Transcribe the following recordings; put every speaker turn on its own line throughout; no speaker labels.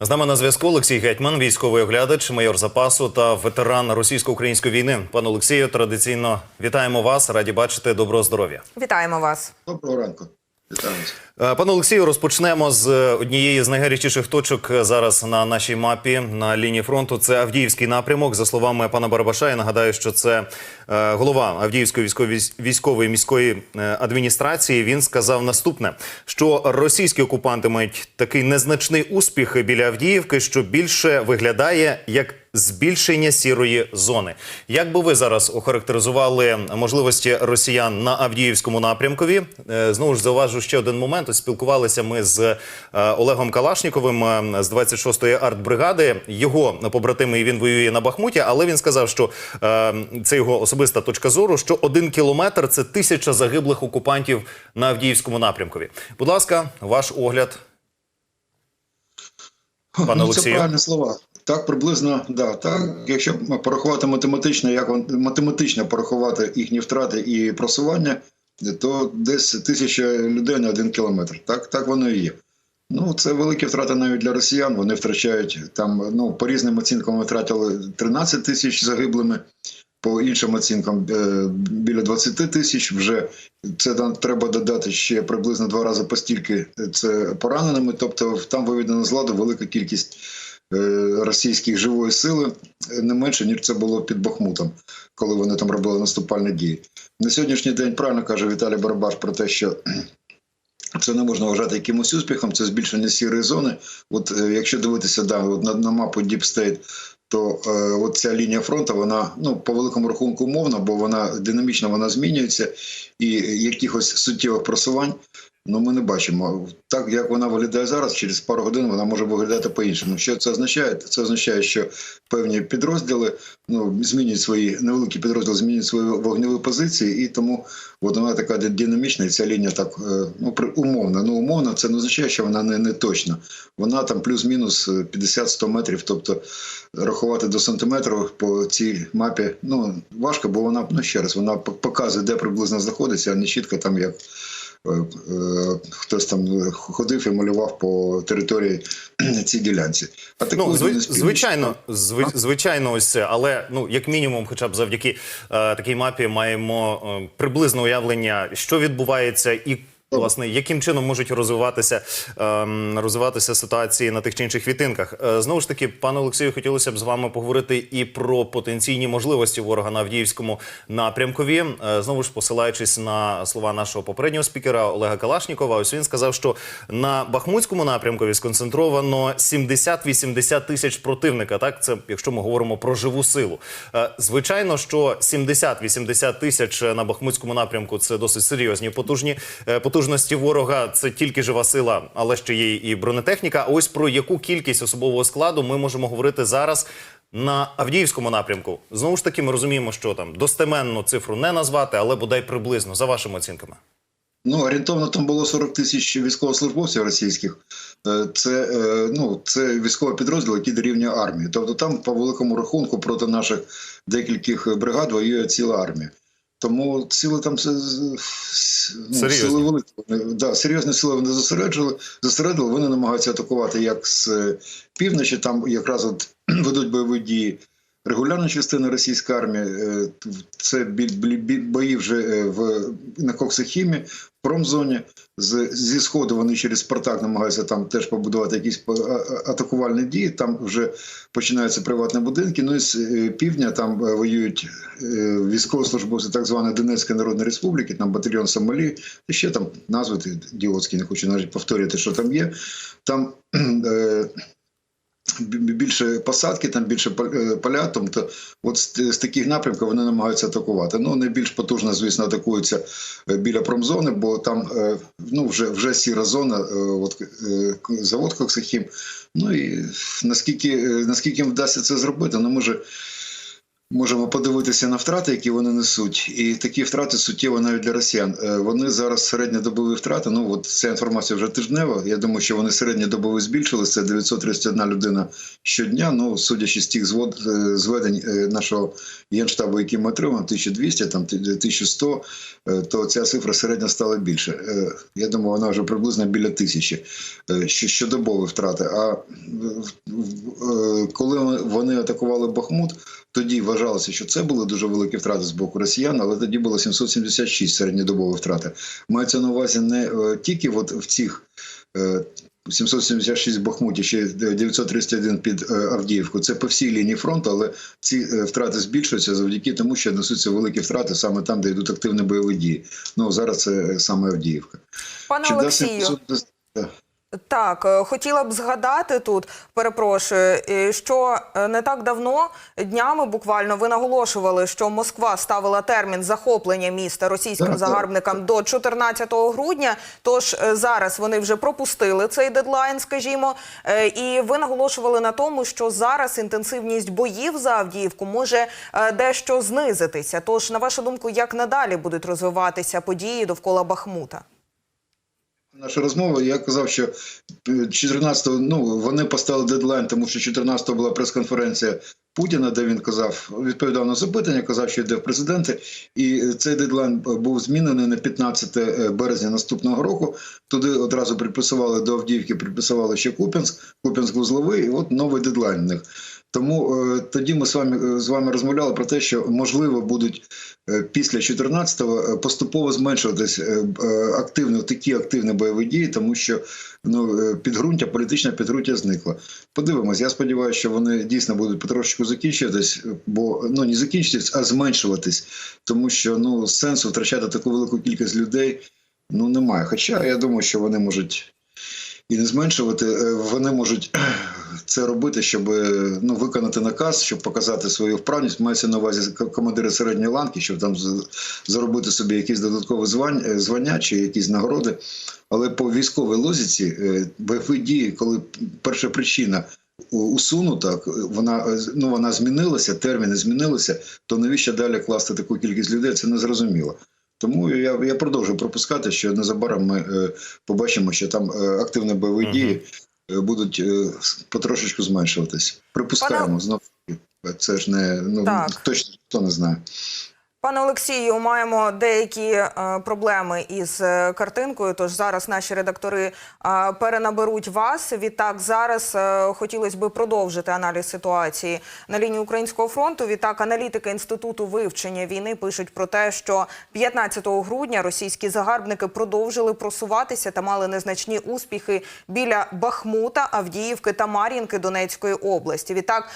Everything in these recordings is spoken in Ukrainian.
З нами на зв'язку Олексій Гетьман, військовий оглядач, майор запасу та ветеран російсько-української війни. Пане Олексію, традиційно вітаємо вас. Раді бачити. Доброго здоров'я.
Вітаємо вас.
Доброго ранку.
Е, Пане Олексію, розпочнемо з однієї з найгарячіших точок зараз на нашій мапі на лінії фронту. Це Авдіївський напрямок. За словами пана Барабаша, я нагадаю, що це е, голова Авдіївської військової військової міської е, адміністрації. Він сказав наступне: що російські окупанти мають такий незначний успіх біля Авдіївки, що більше виглядає як збільшення сірої зони. Як би ви зараз охарактеризували можливості росіян на Авдіївському напрямкові? Е, Знову ж зауважу ще один момент. Ось спілкувалися ми з е, Олегом Калашніковим е, з 26-ї артбригади. Його побратими і він воює на Бахмуті, але він сказав, що це його особиста точка зору. Що один кілометр це тисяча загиблих окупантів на Авдіївському напрямкові. Будь ласка, ваш огляд. Пане
ну, це
Олексію.
правильні слова. Так, приблизно, да. Так, якщо порахувати математично, як математично порахувати їхні втрати і просування, то десь тисяча людей на один кілометр. Так, так воно і є. Ну, це великі втрати навіть для росіян. Вони втрачають там, ну, по різним оцінкам втратили 13 тисяч загиблими, по іншим оцінкам е, біля 20 тисяч. Вже це там треба додати ще приблизно два рази постільки це пораненими. Тобто там виведено з ладу велика кількість е, російських живої сили, е, не менше ніж це було під Бахмутом, коли вони там робили наступальні дії. На сьогоднішній день правильно каже Віталій Барабаш про те, що це не можна вважати якимось успіхом, це збільшення сірої зони. От е, якщо дивитися да, от на, на мапу State, то е, от ця лінія фронту, вона ну по великому рахунку умовна, бо вона динамічно вона змінюється, і якихось суттєвих просувань ну ми не бачимо. Так як вона виглядає зараз, через пару годин вона може виглядати по-іншому. Що це означає? Це означає, що певні підрозділи ну змінюють свої невеликі підрозділи, змінюють свої вогневі позиції, і тому от вона така динамічна, і ця лінія так е, ну при- умовна. Ну умовно, це не означає, що вона не, не точна. Вона там плюс-мінус е, 50-100 метрів, тобто рахувати до сантиметру по цій мапі ну важко, бо вона ну ще раз вона показує, де приблизно знаходиться, а не чітко там як. Е, е, Хтось там ходив і малював по території цій ділянці. А
Ну,
зв...
звичайно, зви, звичайно, ось це. Але ну, як мінімум, хоча б завдяки е, такій мапі, маємо е, приблизне уявлення, що відбувається, і власне яким чином можуть розвиватися, ем, розвиватися ситуації на тих чи інших відтинках. Е, знову ж таки, пане Олексію, хотілося б з вами поговорити і про потенційні можливості ворога на Авдіївському напрямкові. Е, знову ж посилаючись на слова нашого попереднього спікера Олега Калашнікова, ось він сказав, що на Бахмутському напрямкові сконцентровано 70-80 тисяч противника. Так, це якщо ми говоримо про живу силу. Е, Звичайно, що 70-80 тисяч на Бахмутському напрямку це досить серйозні потужні е, потужності ворога. Це тільки жива сила, але ще є і бронетехніка. Ось про яку кількість особового складу ми можемо говорити зараз. На Авдіївському напрямку знову ж таки ми розуміємо, що там достеменну цифру не назвати, але бодай приблизно за вашими оцінками.
Ну, орієнтовно там було 40 тисяч військовослужбовців російських. Е, Це, е, ну, це військовий підрозділ, який дорівнює армії. Тобто там, по великому рахунку, проти наших декількох бригад воює ціла армія. Тому сили там ну,
Серйозні.
сили великі. Вони- Да, серйозні сили вони зосереджили, зосередили. Вони намагаються атакувати як з е, півночі, там якраз от ведуть бойові дії. Регулярна частина російської армії е, це бої вже е, в на Коксахімі, промзоні. З, зі сходу вони через Спартак намагаються там теж побудувати якісь а- а- атакувальні дії. Там вже починаються приватні будинки. Ну і з е, півдня там е, воюють е, військовослужбовці так званої Донецької Народної Республіки, там батальйон Сомалі, і ще там назви ті діотські, не хочу навіть повторювати, що там є. Там е, більше посадки, там більше е, поля. Тобто, от з, таких напрямків вони намагаються атакувати. Ну найбільш потужно, звісно, атакуються е, біля промзони, бо там е, ну вже вже сіра зона, от завод Коксахім. Ну і наскільки наскільки їм вдасться це зробити, ну може. Можемо подивитися на втрати, які вони несуть, і такі втрати суттєво навіть для росіян. Е, Вони зараз середньодобові втрати. Ну от ця інформація вже тижнева. Я думаю, що вони середньодобові збільшилися. Це 931 людина щодня. Ну судячи з тих звод е, зведень е, нашого генштабу, які ми отримали, 1200, там 1100, е, то ця цифра середня стала більше. Я думаю, вона вже приблизно біля тисячі щодобові втрати. А коли вони атакували Бахмут, тоді вважалося, що це були дуже великі втрати з боку росіян, але тоді було 776 середньодобові втрати. Мається на увазі не е, тільки от в цих. е, 776 в Бахмуті, ще 931 під е, Авдіївку. Це по всій лінії фронту, але ці е, втрати збільшуються завдяки тому, що несуться великі втрати саме там, де йдуть активні бойові дії. Ну зараз це е, саме Авдіївка.
Пане Олексію, так е, хотіла б згадати тут, перепрошую, е, що е, не так давно днями буквально ви наголошували, що Москва ставила термін захоплення міста російським
Так, так.
загарбникам до 14 грудня. Тож зараз вони вже пропустили цей дедлайн, скажімо, і ви наголошували на тому, що зараз інтенсивність боїв за Авдіївку може дещо знизитися. Тож, на вашу думку, як надалі будуть розвиватися події довкола Бахмута?
Наша розмова, я казав, що 14-го, ну вони поставили дедлайн, тому що 14-го була прес-конференція Путіна, де він казав, відповідав на запитання, казав, що йде в президенти, і цей дедлайн був змінений на 15 березня наступного року. Туди одразу приписували до Авдіївки, приписували ще Куп'янськ, Куп'янськ вузловий, і от новий дедлайн в них. Тому е, тоді ми з вами е, з вами розмовляли про те, що можливо будуть е, після 14-го е, поступово зменшуватись активно такі активні бойові дії, тому що ну підґрунтя, політичне підґрунтя зникло. Подивимось. Я сподіваюся, що вони дійсно будуть потрошечку закінчуватись, бо ну не закінчуватись, а зменшуватись, тому що ну сенсу втрачати таку велику кількість людей ну немає. Хоча я думаю, що вони можуть і не зменшувати. Е, Вони можуть це робити, щоб е, ну виконати наказ, щоб показати свою вправність. Мається на увазі командири середньої ланки, щоб там заробити собі якісь додаткові звань, е, звання чи якісь нагороди. Але по військовій лозіці бойові дії, коли перша причина усунута, вона ну вона змінилася, терміни змінилися. То навіщо далі класти таку кількість людей? Це незрозуміло. Тому я, я продовжую пропускати, що незабаром ми е, побачимо, що там е, активні бойові
Мгм.
дії е, будуть е, потрошечку зменшуватись. Припускаємо
Пане-
знову. Це ж не ну
Так.
точно ніхто не знає.
Пане Олексію, маємо деякі е, проблеми із е, картинкою. Тож зараз наші редактори е, перенаберуть вас. Відтак, зараз е, хотілося би продовжити аналіз ситуації на лінії українського фронту. Відтак, аналітики інституту вивчення війни пишуть про те, що 15 грудня російські загарбники продовжили просуватися та мали незначні успіхи біля Бахмута, Авдіївки та Мар'їнки Донецької області. Відтак,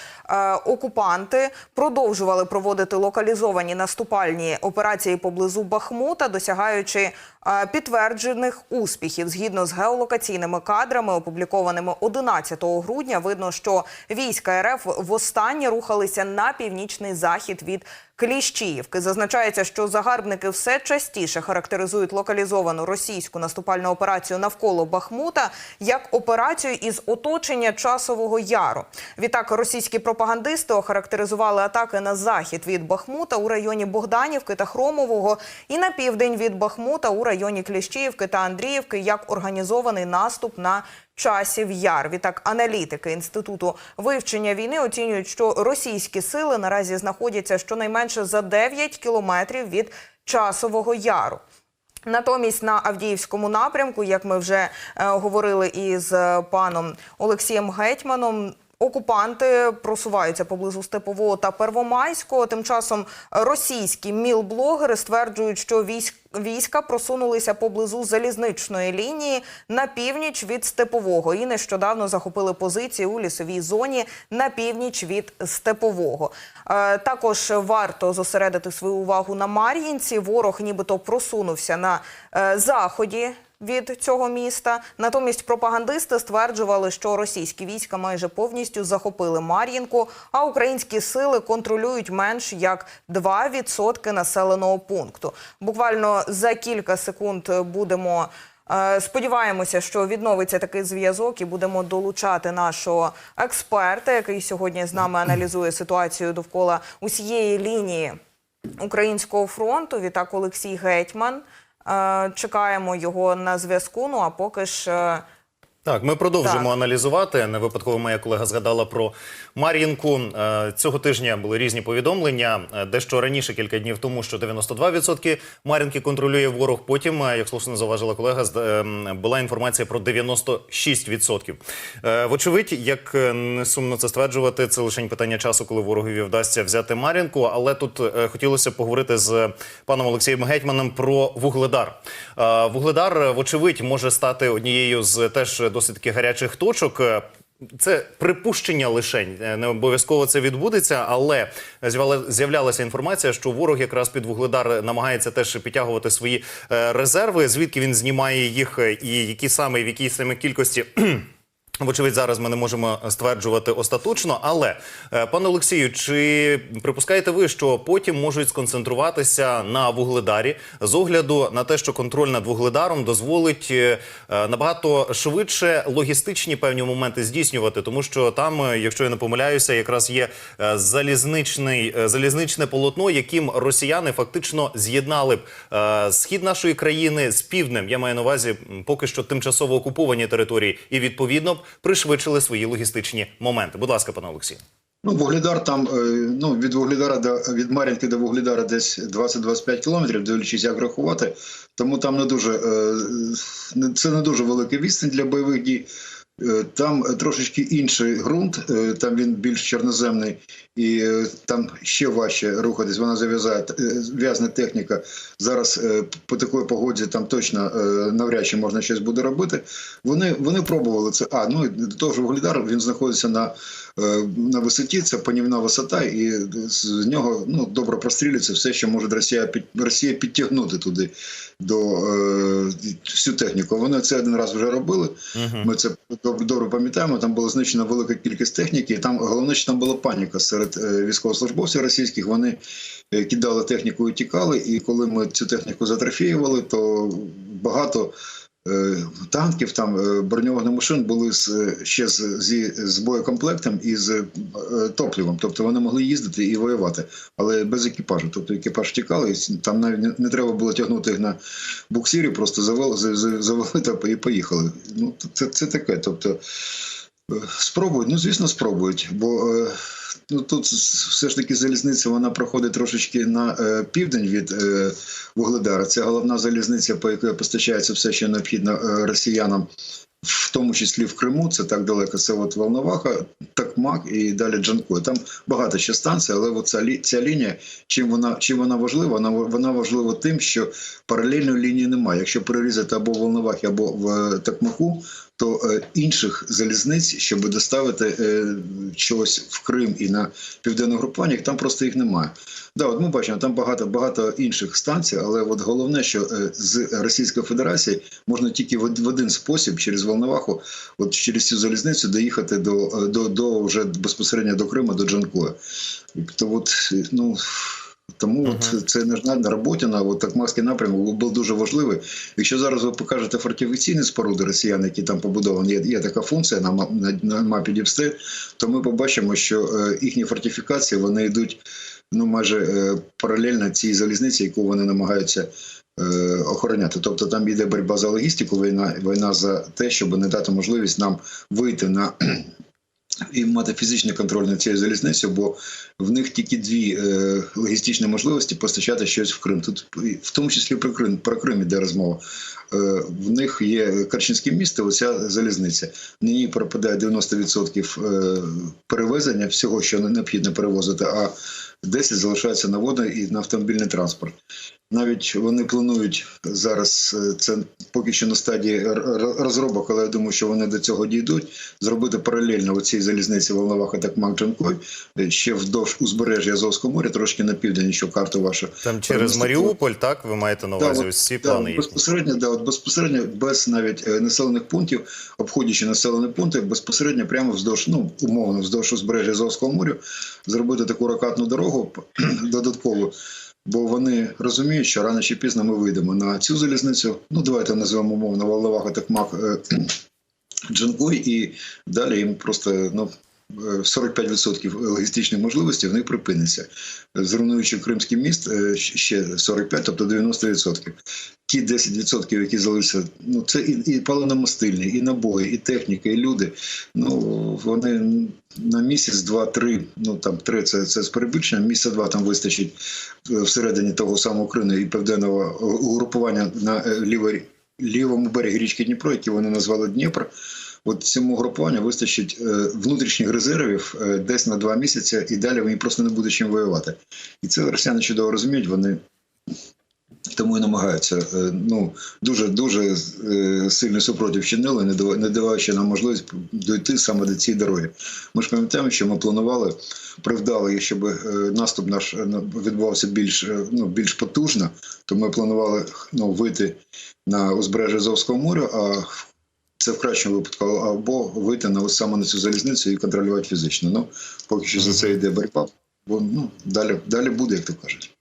окупанти продовжували проводити локалізовані наступальні операції поблизу Бахмута, досягаючи е, підтверджених успіхів. Згідно з геолокаційними кадрами, опублікованими 11 грудня, видно, що війська РФ востаннє рухалися на північний захід від Кліщіївки. Зазначається, що загарбники все частіше характеризують локалізовану російську наступальну операцію навколо Бахмута як операцію із оточення часового яру. Відтак російські пропагандисти охарактеризували атаки на захід від Бахмута у районі Богданівки та Хромового і на південь від Бахмута у районі Кліщіївки та Андріївки як організований наступ на часів яр. Відтак аналітики інституту вивчення війни оцінюють, що російські сили наразі знаходяться щонайменше за 9 кілометрів від часового яру. Натомість на Авдіївському напрямку, як ми вже е, говорили із е, паном Олексієм Гетьманом. Окупанти просуваються поблизу Степового та Первомайського. Тим часом російські мілблогери стверджують, що військ, війська просунулися поблизу залізничної лінії на північ від Степового і нещодавно захопили позиції у лісовій зоні на північ від Степового. Е, також варто зосередити свою увагу на Мар'їнці. Ворог нібито просунувся на е, заході від цього міста. Натомість пропагандисти стверджували, що російські війська майже повністю захопили Мар'їнку, а українські сили контролюють менш як 2% населеного пункту. Буквально за кілька секунд будемо Е, Сподіваємося, що відновиться такий зв'язок і будемо долучати нашого експерта, який сьогодні з нами аналізує ситуацію довкола усієї лінії українського фронту. Відтак Олексій Гетьман. Е, Чекаємо його на зв'язку. Ну а поки ж.
Так, ми продовжимо
Так.
аналізувати. Не випадково моя колега згадала про Мар'їнку. Е, Цього тижня були різні повідомлення. Е, Дещо раніше, кілька днів тому, що 92% Мар'їнки контролює ворог. Потім, е, як слушно зауважила колега, ем, була інформація про 96%. Е, Вочевидь, як не сумно це стверджувати, це лише питання часу, коли ворогові вдасться взяти Мар'їнку. Але тут хотілося поговорити з паном Олексієм Гетьманом про Вугледар. Вугледар, вочевидь, може стати однією з теж досить таки гарячих точок. Е, Це припущення лишень, Е, не обов'язково це відбудеться, але з'являла- з'являлася інформація, що ворог якраз під Вугледар намагається теж підтягувати свої е, резерви. Звідки він знімає їх, і які саме в якій саме кількості. Вочевидь, зараз ми не можемо стверджувати остаточно. Але, е, пане Олексію, чи припускаєте ви, що потім можуть сконцентруватися на вугледарі з огляду на те, що контроль над вугледаром дозволить е, е, набагато швидше логістичні певні моменти здійснювати, тому що там, якщо я не помиляюся, якраз є залізничний залізничне полотно, яким росіяни фактично з'єднали б схід нашої країни з півднем. Я маю на увазі поки що тимчасово окуповані території, і відповідно пришвидшили свої логістичні моменти. Будь ласка, пане Олексію.
Ну, Вугледар там, е, ну, від Вугледара до від Мар'їнки до Вугледара десь 20-25 кілометрів, дивлячись, як рахувати. Тому там не дуже е, це не дуже великий відстань для бойових дій. Е, Там е, трошечки інший ґрунт, е, там він більш чорноземний, і там ще важче рухатись. Вона зав'язає в'язна техніка. Зараз по такій погоді там точно навряд чи можна щось буде робити. Вони, вони пробували це. А ну і до того ж, Вугледар він знаходиться на на висоті, це панівна висота, і з нього ну, добре прострілюється все, що може Росія під Росія підтягнути туди до е, всю техніку. Вони це один раз вже робили. Ми це добре, добре пам'ятаємо. Там була знищена велика кількість техніки. І там головне, що там була паніка серед е, військовослужбовців російських. Вони е, кидали техніку і тікали. І коли ми цю техніку затрофіювали, то багато. Е, Танків там е, броньованих машин були з ще з, зі, з боєкомплектом і з е, топливом. Тобто вони могли їздити і воювати, але без екіпажу. Тобто екіпаж тікали, і там навіть не, треба було тягнути їх на буксирі, просто завели, за- за- завели та і поїхали. Ну це, це таке. Тобто спробують, ну звісно, спробують, бо. е, Ну, тут все ж таки залізниця вона проходить трошечки на е, південь від е, Вугледара. Це головна залізниця, по якій постачається все, що необхідно е, росіянам, в тому числі в Криму. Це так далеко. Це от Волноваха, Такмак і далі Джанкой. Там багато ще станцій, але от ця, ця лінія, чим вона, чим вона важлива? Вона, вона важлива тим, що паралельної лінії немає. Якщо перерізати або в Волновахі, або в е, Такмаку, то е, інших залізниць, щоб доставити е, чогось в Крим і на південне групування, там просто їх немає. Да, от ми бачимо, там багато багато інших станцій, але от головне, що е, з Російської Федерації можна тільки в, один спосіб через Волноваху, от через цю залізницю доїхати до, до, до вже безпосередньо до Криму, до Джанкоя. То от, е, ну. Тому от це не на роботі на от Такмакський напрямок був дуже важливий. Якщо зараз ви покажете фортифікаційні споруди росіян, які там побудовані, є, є така функція на, на, на мапі Діпстейт, то ми побачимо, що е, їхні фортифікації вони йдуть ну майже е, паралельно цій залізниці, яку вони намагаються. е, Охороняти, тобто там йде боротьба за логістику, війна, війна за те, щоб не дати можливість нам вийти на і мати фізичний контроль над цією залізницею, бо в них тільки дві е, логістичні можливості постачати щось в Крим. Тут в тому числі про Крим, про Крим іде розмова. Е, в них є Керченське місто, оця залізниця. На ній пропадає 90% е, перевезення всього, що необхідно перевозити, а 10 залишається на водний і на автомобільний транспорт. Навіть вони планують зараз е, це поки що на стадії розробок, але я думаю, що вони до цього дійдуть. Зробити паралельно у цій залізниці Волноваха так Джанкой ще вздовж узбережжя Азовського моря, трошки на південь, що карту вашу
Там через. Маріуполь, так ви маєте на увазі
Да,
ось ці
да,
плани їхні.
безпосередньо, да, от безпосередньо без навіть е, населених пунктів, обходячи населені пункти, безпосередньо прямо вздовж, ну умовно, вздовж узбережжя Азовського моря, зробити таку ракатну дорогу додаткову. Бо вони розуміють, що рано чи пізно ми вийдемо на цю залізницю. Ну, давайте назвемо умовно Волноваха Токмак е, Джанкой, і далі їм просто ну, 45% логістичних можливостей в них припиниться. Зруйнуючи Кримський міст е, ще 45%, тобто 90%. Ті 10%, які залишаться, ну це і, і паливно-мастильні, і набої, і техніка, і люди. Ну вони на місяць, два, три. Ну там три це, це з перебільшенням. Місяця два там вистачить е, всередині того самого Крину і південного е, угрупування на е, лівій, лівому берегі річки Дніпро, які вони назвали Дніпро. От цьому групуванню вистачить е, внутрішніх резервів е, десь на два місяці, і далі вони просто не буде чим воювати. І це росіяни чудово розуміють. Вони тому і намагаються е, ну дуже дуже сильний супротив чинили, не дава- не даваючи нам можливість дойти саме до цієї дороги. Ми ж пам'ятаємо, що ми планували привдали, щоб е, наступ наш відбувався більш ну більш потужно. То ми планували ну вийти на узбережжя Азовського моря. А це в кращому випадку або вийти на саме на цю залізницю і контролювати фізично. Ну поки що за це йде боротьба. Бо ну далі далі буде, як то кажуть.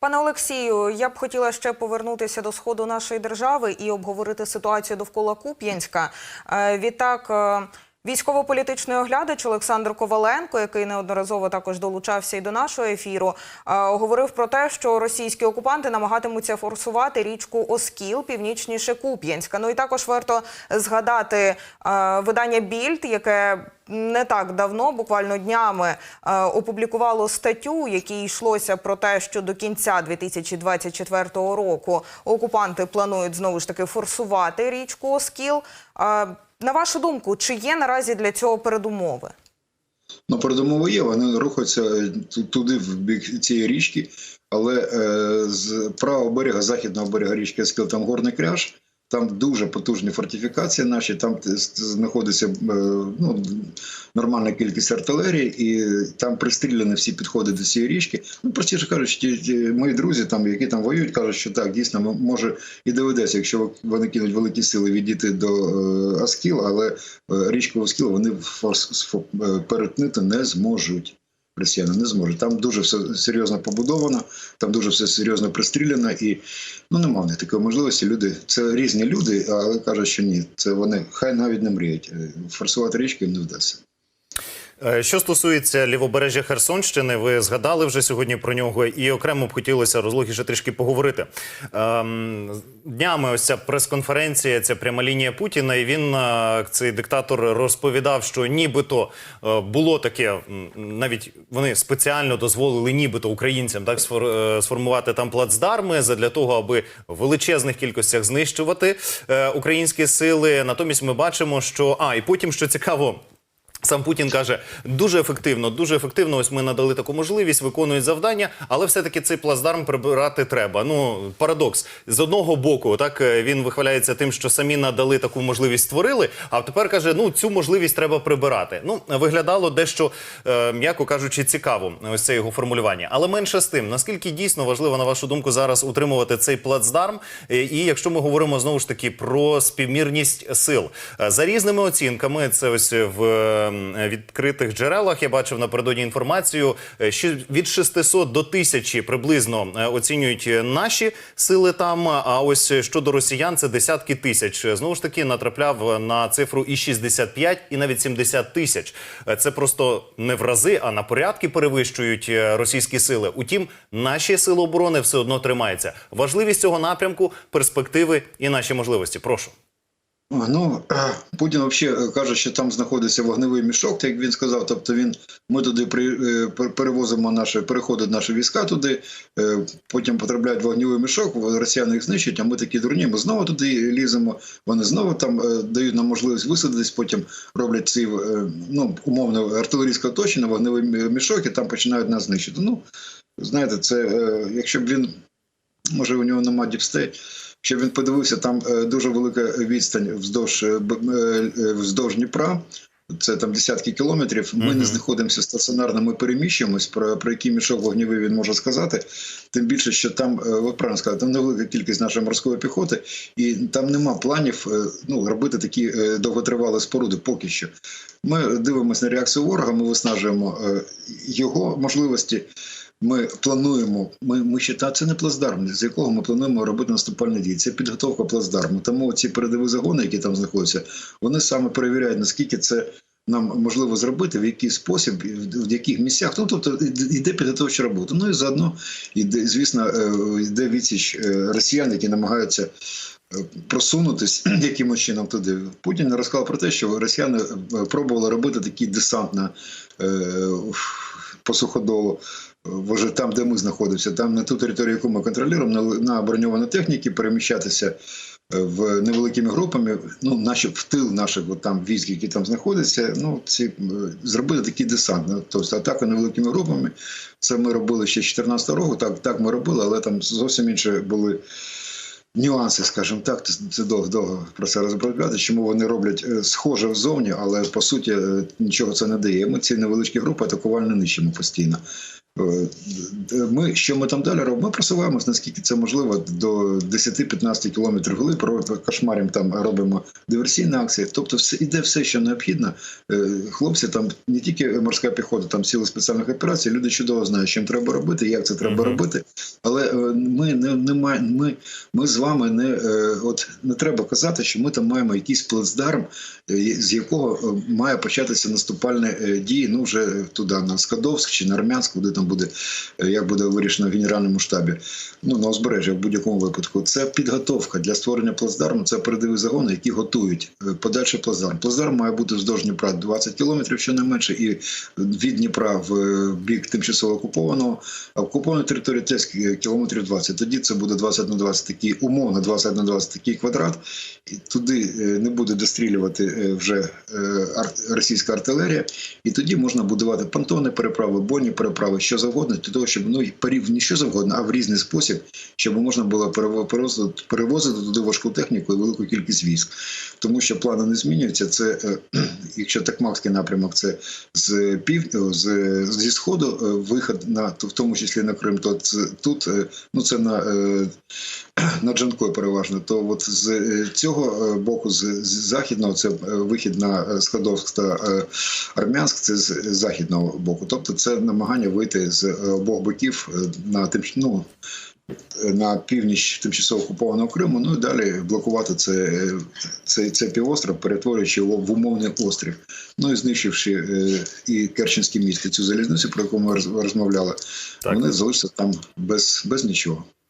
Пане Олексію, я б хотіла ще повернутися до сходу нашої держави і обговорити ситуацію довкола Куп'янська. Е, Відтак, е, військово-політичний оглядач Олександр Коваленко, який неодноразово також долучався і до нашого ефіру, е, говорив про те, що російські окупанти намагатимуться форсувати річку Оскіл північніше Куп'янська. Ну і також варто згадати е, видання Більд, яке не так давно, буквально днями, е, опублікувало статтю, якій йшлося про те, що до кінця 2024 року окупанти планують знову ж таки форсувати річку Оскіл. На вашу думку, чи є наразі для цього передумови?
Ну, передумови є, вони рухаються е, туди, в бік цієї річки, але е, з правого берега, західного берега річки Скіл, там горний кряж, там дуже потужні фортифікації наші, там знаходиться е, ну, нормальна кількість артилерії, і там пристріляні всі підходи до цієї річки. Ну, простіше кажучи, мої друзі, там, які там воюють, кажуть, що так, дійсно, може і доведеться, якщо вони кинуть великі сили відійти до е, Аскіл, але е, річку Оскіл вони перетнути не зможуть. Росіяни не зможуть. Там дуже все серйозно побудовано, там дуже все серйозно пристріляно, і ну нема в них такої можливості. Люди це різні люди, але кажуть, що ні. Це вони хай навіть не мріють. Е, Форсувати річки не вдасться.
Е, Що стосується лівобережжя Херсонщини, ви згадали вже сьогодні про нього, і окремо б хотілося розлогіше трішки поговорити. Ем, днями ось ця прес-конференція, ця пряма лінія Путіна, і він, е, цей диктатор, розповідав, що нібито е, було таке, навіть вони спеціально дозволили нібито українцям так сфор- сформувати там плацдарми для того, аби в величезних кількостях знищувати українські сили. Натомість ми бачимо, що а і потім, що цікаво. Сам Путін каже дуже ефективно, дуже ефективно. Ось ми надали таку можливість, виконують завдання, але все-таки цей плацдарм прибирати треба. Ну парадокс з одного боку, так е, він вихваляється тим, що самі надали таку можливість, створили. А тепер каже: ну цю можливість треба прибирати. Ну виглядало дещо, е, м'яко кажучи, цікаво. Ось це його формулювання. Але менше з тим, наскільки дійсно важливо на вашу думку зараз утримувати цей плацдарм, Е, і якщо ми говоримо знову ж таки про співмірність сил за різними оцінками, це ось в відкритих джерелах. Я бачив напередодні інформацію, е, що від 600 до 1000 приблизно е, оцінюють наші сили там. А ось щодо росіян, це десятки тисяч. Знову ж таки, натрапляв на цифру і 65, і навіть 70 тисяч. Е, Це просто не в рази, а на порядки перевищують російські сили. Утім, наші сили оборони все одно тримаються. Важливість цього напрямку, перспективи і наші можливості. Прошу.
Ну е, Путін взагалі каже, що там знаходиться вогневий мішок, так як він сказав. Тобто він ми туди при, е, перевозимо наші, переходять наші війська туди, е, потім потрапляють вогневий мішок, росіяни їх знищують, а ми такі дурні. Ми знову туди ліземо. Вони знову там е, дають нам можливість висадитись, потім роблять ці е, ну умовно артилерійське оточення, вогневий мішок, і там починають нас знищити. Ну знаєте, це е, якщо б він може у нього нема діпстей. Щоб він подивився, там е, дуже велика відстань вздовж, е, е, вздовж Дніпра. Це там десятки кілометрів. Ми
Мгм.
не знаходимося стаціонарно, ми переміщуємось. Про, про який мішок вогневий він може сказати. Тим більше, що там, ви правильно сказали, там невелика кількість нашої морської піхоти, і там нема планів ну, робити такі довготривалі споруди поки що. Ми дивимося на реакцію ворога, ми виснажуємо його можливості. Ми плануємо. Ми, ми ще це не плацдарм, з якого ми плануємо робити наступальні дії. Це підготовка плацдарму. Тому ці передові загони, які там знаходяться, вони саме перевіряють наскільки це. Нам можливо зробити, в який спосіб, в яких місцях. Ну, тобто йде підготовча робота. Ну і заодно йде, звісно, е, йде відсіч е, росіян, які намагаються е, просунутись якимось чином туди. Путін розказав про те, що росіяни е, пробували робити такий десант на е, по суходолу. Вже там, де ми знаходимося, там на ту територію, яку ми контролюємо, на, броньованій техніці переміщатися е, в невеликими групами, ну, наші в тил наших от там військ, які там знаходяться, ну ці е, зробити такий десант. Ну, тобто атака невеликими групами. Це ми робили ще з 14 року. Так, так ми робили, але там зовсім інші були нюанси, скажімо так. Це- довго довго про це розповідати. Чому вони роблять е, схоже ззовні, але по суті е, нічого це не дає. Ми ці невеличкі групи атакувально нищимо постійно. Е, Ми що ми там далі робимо? Ми просуваємось, наскільки це можливо, до 10-15 кілометрів глиб, кошмарем там робимо диверсійні акції. Тобто, все іде все, що необхідно. Хлопці там не тільки морська піхота, там сили спеціальних операцій. Люди чудово знають, чим треба робити, як це треба робити. Але ми не, не має- ми, ми з вами не е, от не треба казати, що ми там маємо якийсь плацдарм, е, з якого е, має початися наступальні дії. Ну вже туди на Скадовськ чи на Армянськ, куди там буде як буде вирішено в генеральному штабі. Ну на узбережжя в будь-якому випадку. Це підготовка для створення плацдарму. Це передові загони, які готують подальший плацдарм. Плацдарм має бути вздовж Дніпра 20 кілометрів, щонайменше, і від Дніпра в бік тимчасово окупованого, а окупованої території теж кілометрів 20. Тоді це буде 20 на 20 такий, умовно 20 на 20 такий квадрат. І туди е, не буде дострілювати е, вже е, російська артилерія, і тоді можна будувати понтони переправи, бонні переправи, що завгодно, для того, щоб ну парів не що завгодно, а в різний спосіб, щоб можна було перевозити, туди важку техніку і велику кількість військ. Тому що плани не змінюються. Це якщо Такмакський напрямок, це з пів з зі сходу вихід на в тому числі на Крим, то це тут ну це на. на Джанкої переважно, то от з е, цього е, боку, з, західного, це е, вихід на Скадовськ та Армянськ, це з західного боку. Тобто це намагання вийти з обох боків на тим, ну, на північ тимчасово окупованого Криму, ну і далі блокувати це, це, це півостров, перетворюючи його в умовний острів. Ну і знищивши і Керченське місто, цю залізницю, про яку ми розмовляли,
Так.
вони залишаться там без, без нічого.